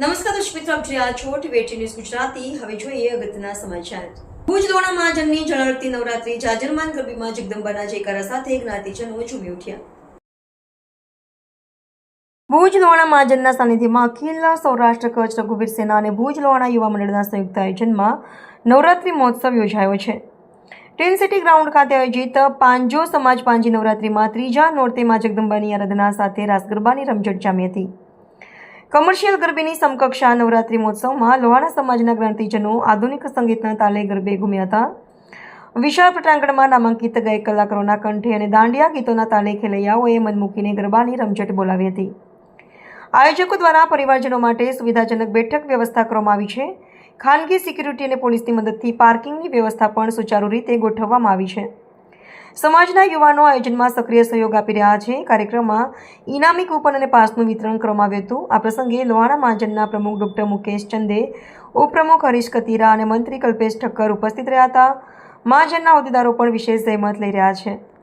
નમસ્કાર દર્શક મિત્રો, આપ જોઈ રહ્યા છો ટીવી ન્યૂઝ ગુજરાતી. હવે જોઈએ અગત્યના સમાચાર. ભુજ લોણા મહાજનની જળરતી નવરાત્રી જાજરમાન ગરબીમાં જગદંબાના જયકારા સાથે જ્ઞાતિજનો ઝૂમી ઉઠ્યા. ભુજ લોણા મહાજનના સાનિધ્યમાં અખિલ સૌરાષ્ટ્ર કચ્છ રઘુવીર સેના અને ભુજ લોણા યુવા મંડળના સંયુક્ત આયોજનમાં નવરાત્રિ મહોત્સવ યોજાયો છે. ટેન સિટી ગ્રાઉન્ડ ખાતે આયોજિત પાંજો સમાજ પાંજી નવરાત્રિમાં ત્રીજા નોરતેમાં જગદંબાની આરાધના સાથે રાસ ગરબાની રમઝટ જામી હતી. કમર્શિયલ ગરબીની સમકક્ષ આ નવરાત્રિ મહોત્સવમાં લોહાણા સમાજના ગ્રાંતિજનો આધુનિક સંગીતના તાલે ગરબે ઘૂમ્યા હતા. વિશાળ પટાંગણમાં નામાંકિત ગાયક કલાકારોના કંઠે અને દાંડિયા ગીતોના તાલે ખેલૈયાઓએ મન મૂકીને ગરબાની રમઝટ બોલાવી હતી. આયોજકો દ્વારા પરિવારજનો માટે સુવિધાજનક બેઠક વ્યવસ્થા કરવામાં આવી છે. ખાનગી સિક્યુરિટી અને પોલીસની મદદથી પાર્કિંગની વ્યવસ્થા પણ સુચારુ રીતે ગોઠવવામાં આવી છે. સમાજના યુવાનો આયોજનમાં સક્રિય સહયોગ આપી રહ્યા છે. કાર્યક્રમમાં ઇનામી કૂપન અને પાસનું વિતરણ કરવામાં આવ્યું હતું. આ પ્રસંગે લોહાણા મહાજનના પ્રમુખ ડોક્ટર મુકેશ ચંદે, ઉપપ્રમુખ હરીશ કતીરા અને મંત્રી કલ્પેશ ઠક્કર ઉપસ્થિત રહ્યા હતા. મહાજનના હોદ્દેદારો પણ વિશેષ જહેમત લઈ રહ્યા છે.